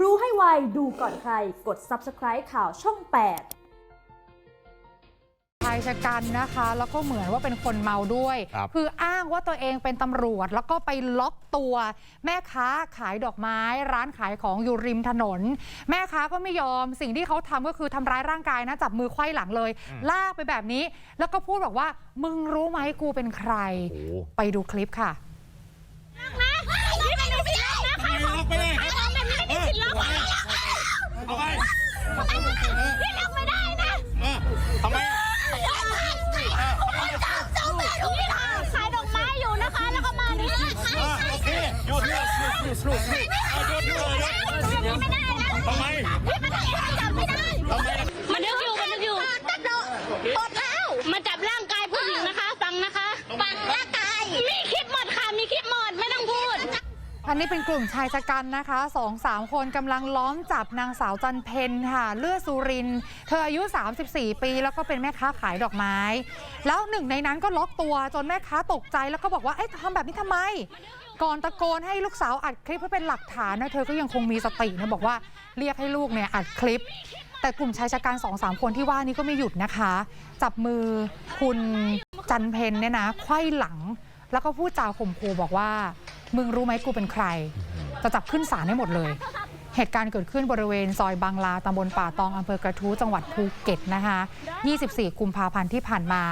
รู้ให้ไว ดูก่อนใคร กด subscribe ข่าวช่อง 8ชายชะกันนะคะ แล้วก็เหมือนว่าเป็นคนเมาด้วย ครับออ้างว่าตัวเองเป็นตำรวจ แล้วก็ไปล็อกตัว แม่ค้าขายดอกไม้ ร้านขายของอยู่ริมถนน แม่ค้าก็ไม่ยอมสิ่งที่เขาทำก็คือทำร้ายร่างกายนะ จับมือไขว้หลังเลย ลากไปแบบนี้ แล้วก็พูดบอกว่า มึงรู้ไหมกูเป็นใคร โอ้โห ไปดูคลิปค่ะ อันนี้เป็นกลุ่มชายชะกันนะคะสองสามคนกำลังล้อมจับนางสาวจันเพนค่ะ เลือดสุริน เธออายุ 34 ปี แล้วก็เป็นแม่ค้าขายดอกไม้ แล้วหนึ่งในนั้นก็ล็อกตัวจนแม่ค้าตกใจแล้วก็บอกว่า เอ๊ะทำแบบนี้ทำไม ก่อนตะโกนให้ลูกสาวอัดคลิปเพื่อเป็นหลักฐานนะเธอก็ยังคงมีสตินะบอกว่าเรียกให้ลูกเนี่ยอัดคลิปแต่กลุ่มชายชะกันสองสามคนที่ว่านี้ก็ไม่หยุดนะคะ จับมือคุณจันเพนเนี่ยนะไขว้หลัง แล้วก็พูดจาข่มขู่บอกว่า มึงรู้ไหมกูเป็นใคร จะจับขึ้นศาลให้หมดเลย เหตุการณ์เกิดขึ้นบริเวณซอยบางลาตำบลป่าตองอำเภอกระทู้จังหวัดภูเก็ตนะคะ 24 กุมภาพันธ์ที่ผ่านมา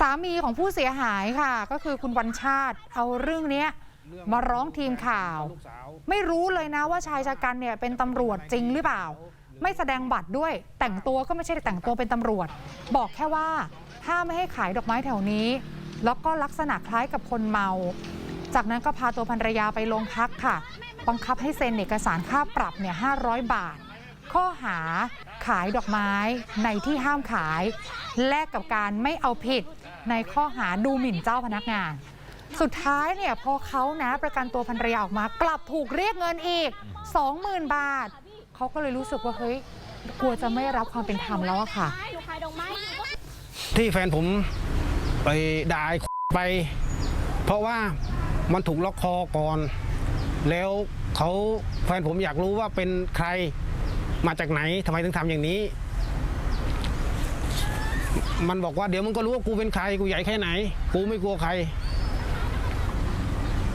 สามีของผู้เสียหายค่ะ ก็คือคุณวันชาติเอาเรื่องเนี้ยมาร้องทีมข่าว ไม่รู้เลยนะว่าชายชะกันเนี่ยเป็นตำรวจจริงหรือเปล่า ไม่แสดงบัตรด้วย แต่งตัวก็ไม่ใช่แต่งตัวเป็นตำรวจ บอกแค่ว่าถ้ามไม่ให้ขายดอกไม้แถวนี้ แล้วก็ลักษณะคล้ายกับคนเมา จากนั้นก็พาตัวภรรยาไปโรงพักค่ะ บังคับให้เซ็นเอกสารค่าปรับเนี่ย500 บาท ข้อหาขายดอกไม้ในที่ห้ามขาย แลกกับการไม่เอาผิดในข้อหาดูหมิ่นเจ้าพนักงาน สุดท้ายเนี่ยพอเขานะประกันตัวภรรยาออกมา กลับถูกเรียกเงินอีก 20,000 บาท เขาก็เลยรู้สึกว่าเฮ้ยกลัวจะไม่รับความเป็นธรรมแล้วอะค่ะหนูขายดอกไม้อยู่ก็ที่แฟนผมไปด่าไอ้ไปเพราะว่า มันถูกล็อกคอก่อน แล้วเขาแฟนผมอยากรู้ว่าเป็นใครมาจากไหนทำไมถึงทำอย่างนี้ มันบอกว่าเดี๋ยวมึงก็รู้ว่ากูเป็นใครกูใหญ่แค่ไหน กูไม่กลัวใคร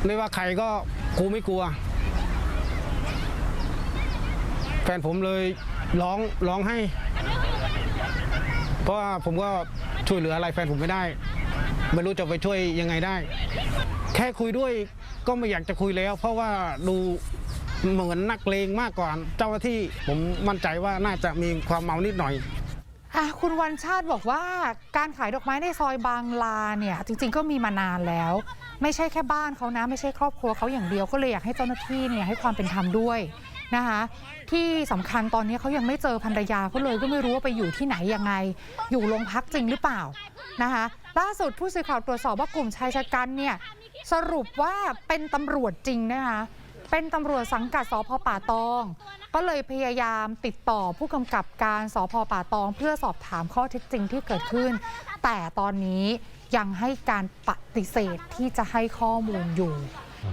ไม่ว่าใครก็กูไม่กลัว แฟนผมเลยร้องร้องให้ เพราะว่าผมก็ช่วยเหลืออะไรแฟนผมไม่ได้ ไม่รู้จะไปช่วยยังไงได้ แค่คุยด้วยก็ไม่อยากจะคุยแล้ว เพราะว่าดูเหมือนนักเลงมากกว่าเจ้าหน้าที่ผมมั่นใจว่าน่าจะมีความเมานิดหน่อยอะคุณวันชาติบอกว่าการขายดอกไม้ในซอยบางลาเนี่ย จริง ๆ ก็มีมานานแล้ว ไม่ใช่แค่บ้านเขานะ ไม่ใช่ครอบครัวเขาอย่างเดียวก็เลยอยากให้เจ้าหน้าที่เนี่ยให้ความเป็นธรรมด้วยนะคะที่สำคัญตอนนี้เขายังไม่เจอภรรยาเขาเลยก็ไม่รู้ว่าไปอยู่ที่ไหนยังไง อยู่โรงพักจริงหรือเปล่านะคะ ล่าสุดผู้สื่อข่าวตรวจสอบว่ากลุ่มชายชะกันเนี่ยสรุปว่าเป็นตำรวจจริงนะคะเป็นตำรวจสังกัดสพป่าตอง ก็เลยพยายามติดต่อผู้กำกับการสพป่าตอง เพื่อสอบถามข้อเท็จจริงที่เกิดขึ้น แต่ตอนนี้ยังให้การปฏิเสธที่จะให้ข้อมูลอยู่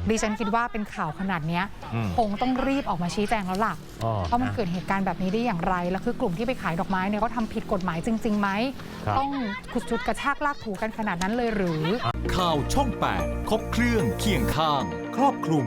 ดิฉันคิดว่าเป็นข่าวขนาดเนี้ยอืม คงต้องรีบออกมาชี้แจงแล้วล่ะ อ๋อเพราะมันเกิดเหตุการณ์แบบนี้ได้อย่างไร แล้วคือกลุ่มที่ไปขายดอกไม้เนี่ยเขาทำผิดกฎหมายจริงๆไหม ครับ ต้องขุดชุดกระชากลากถูกันขนาดนั้นเลยหรือ ข่าวช่อง 8 ครบเครื่องเคียงข้าง ครอบคลุม